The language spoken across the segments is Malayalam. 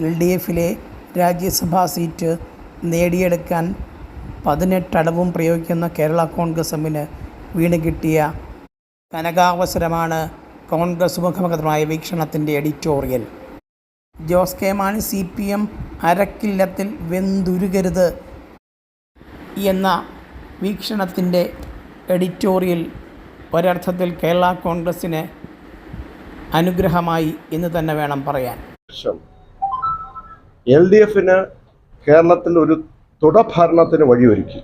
എൽ ഡി എഫിലെ രാജ്യസഭാ സീറ്റ് നേടിയെടുക്കാൻ പതിനെട്ടടവും പ്രയോഗിക്കുന്ന കേരള കോൺഗ്രസ് എമ്മിന് വീണ് കിട്ടിയ കനകാവസരമാണ് കോൺഗ്രസ് മുഖമുഖമായ വീക്ഷണത്തിന്റെ editorial. Jose K Mani C P M അരക്കില്ലത്തിൽ വെന്തുരുകരുത് എന്ന വീക്ഷണത്തിന്റെ എഡിറ്റോറിയൽ ഒരർത്ഥത്തിൽ കേരള കോൺഗ്രസ്സിന് അനുഗ്രഹമായി എന്ന് തന്നെ വേണം പറയാൻ. എൽ ഡി എഫിന് കേരളത്തിൽ ഒരു തുടഭരണത്തിന് വഴിയൊരുക്കി.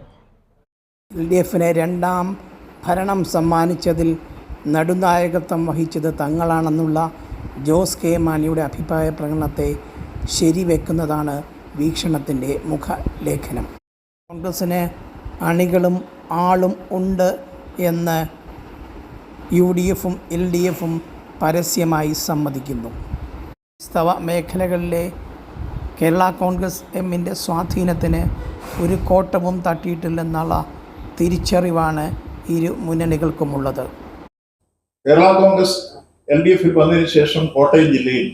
എൽ ഡി എഫിനെ രണ്ടാം ഭരണം സമ്മാനിച്ചതിൽ നടുനായകത്വം വഹിച്ചത് തങ്ങളാണെന്നുള്ള ജോസ് കെ മാണിയുടെ അഭിപ്രായ പ്രകടനത്തെ ശരിവെക്കുന്നതാണ് വീക്ഷണത്തിന്റെ മുഖലേഖനം. കോൺഗ്രസ്സിന് അണികളും ആളും ഉണ്ട് എന്ന് യു ഡി എഫും എൽ ഡി എഫും പരസ്യമായി സമ്മതിക്കുന്നു. ക്രൈസ്തവ മേഖലകളിലെ കേരള കോൺഗ്രസ് എമ്മിന്റെ സ്വാധീനത്തിന് ഒരു കോട്ടവും തട്ടിയിട്ടില്ലെന്നുള്ള തിരിച്ചറിവാണ് ഇരു മുന്നണികൾക്കുമുള്ളത്. കേരള കോൺഗ്രസ് എൽ ഡി എഫിൽ വന്നതിന് ശേഷം കോട്ടയം ജില്ലയിൽ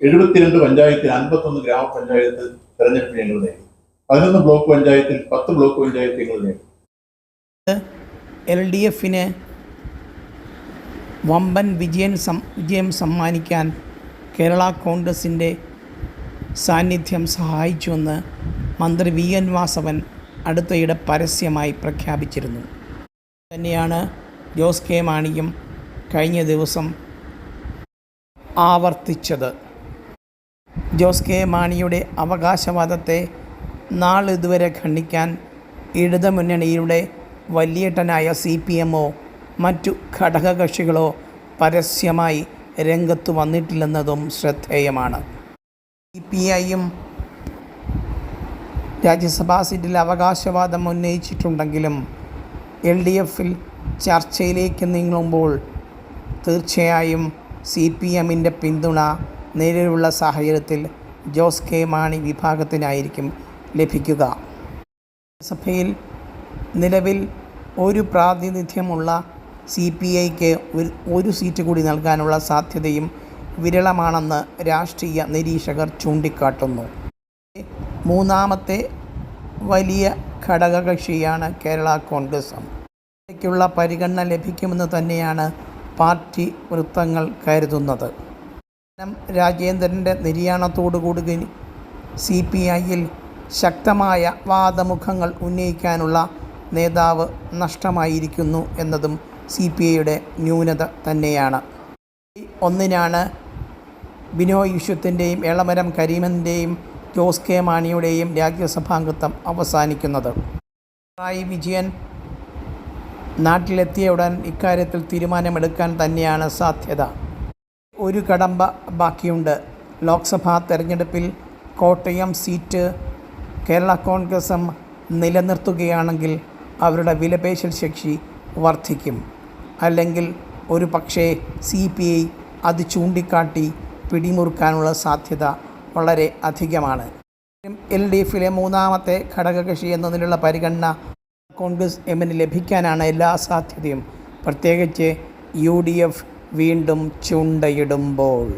എഴുപത്തിരണ്ട് പഞ്ചായത്തിൽ അൻപത്തൊന്ന് ഗ്രാമപഞ്ചായത്ത് തെരഞ്ഞെടുപ്പ് ഞങ്ങൾ നേടി. പതിനൊന്ന് ബ്ലോക്ക് പഞ്ചായത്തിൽ പത്ത് ബ്ലോക്ക് പഞ്ചായത്ത് ഞങ്ങൾ നേടി. എൽ ഡി എഫിന് വമ്പൻ വിജയൻ സം വിജയം സമ്മാനിക്കാൻ കേരള കോൺഗ്രസിന്റെ സാന്നിധ്യം സഹായിച്ചുവെന്ന് മന്ത്രി വി എൻ വാസവൻ അടുത്തയിടെ പരസ്യമായി പ്രഖ്യാപിച്ചിരുന്നു. തന്നെയാണ് ജോസ് കെ മാണിയും കഴിഞ്ഞ ദിവസം ആവർത്തിച്ചത്. ജോസ് കെ മാണിയുടെ അവകാശവാദത്തെ നാളിതുവരെ ഖണ്ഡിക്കാൻ ഇടതുമുന്നണിയുടെ വലിയേട്ടനായ സി പി എമ്മോ മറ്റു ഘടകകക്ഷികളോ പരസ്യമായി രംഗത്ത് വന്നിട്ടില്ലെന്നതും ശ്രദ്ധേയമാണ്. സി പി ഐയും രാജ്യസഭാ സീറ്റിൽ അവകാശവാദം ഉന്നയിച്ചിട്ടുണ്ടെങ്കിലും എൽ ഡി എഫിൽ ചർച്ചയിലേക്ക് നീങ്ങുമ്പോൾ തീർച്ചയായും സി പി എമ്മിന്റെ പിന്തുണ നിലവിലുള്ള സാഹചര്യത്തിൽ ജോസ് കെ മാണി വിഭാഗത്തിനായിരിക്കും ലഭിക്കുക. സഭയിൽ നിലവിൽ ഒരു പ്രാതിനിധ്യമുള്ള സി പി ഐക്ക് ഒരു സീറ്റ് കൂടി നൽകാനുള്ള സാധ്യതയും വിരളമാണെന്ന് രാഷ്ട്രീയ നിരീക്ഷകർ ചൂണ്ടിക്കാട്ടുന്നു. മൂന്നാമത്തെ വലിയ ഘടകകക്ഷിയാണ് കേരള കോൺഗ്രസ്. ക്കുള്ള പരിഗണന ലഭിക്കുമെന്ന് തന്നെയാണ് പാർട്ടി വൃത്തങ്ങൾ കരുതുന്നത്. രാജേന്ദ്രന്റെ നിര്യാണത്തോടുകൂടി സി പി ഐയിൽ ശക്തമായ വാദമുഖങ്ങൾ ഉന്നയിക്കാനുള്ള നേതാവ് നഷ്ടമായിരിക്കുന്നു എന്നതും സി പി ഐയുടെ ന്യൂനത തന്നെയാണ്. ഒന്നിനാണ് ബിനോയ് വിശ്വത്തിന്റെയും എളമരം കരീമന്റെയും ജോസ് കെ മാണിയുടെയും രാജ്യസഭാംഗത്വം അവസാനിക്കുന്നത്. പിണറായി വിജയൻ നാട്ടിലെത്തിയ ഉടൻ ഇക്കാര്യത്തിൽ തീരുമാനമെടുക്കാൻ തന്നെയാണ് സാധ്യത. ഒരു കടമ്പ ബാക്കിയുണ്ട്. ലോക്സഭാ തെരഞ്ഞെടുപ്പിൽ കോട്ടയം സീറ്റ് കേരള കോൺഗ്രസും നിലനിർത്തുകയാണെങ്കിൽ അവരുടെ വിലപേശൽ ശക്തി വർദ്ധിക്കും അല്ലെങ്കിൽ ഒരു പക്ഷേ സി പി ഐ അത് ചൂണ്ടിക്കാട്ടി പിടിമുറുക്കാനുള്ള സാധ്യത വളരെ അധികമാണ്. എൽ ഡി എഫിലെ മൂന്നാമത്തെ ഘടകകക്ഷി എന്നതിനുള്ള പരിഗണന കോൺഗ്രസ് എമ്മിന് ലഭിക്കാനാണ് എല്ലാ സാധ്യതയും. പ്രത്യേകിച്ച് യു വീണ്ടും ചുണ്ടയിടുമ്പോൾ.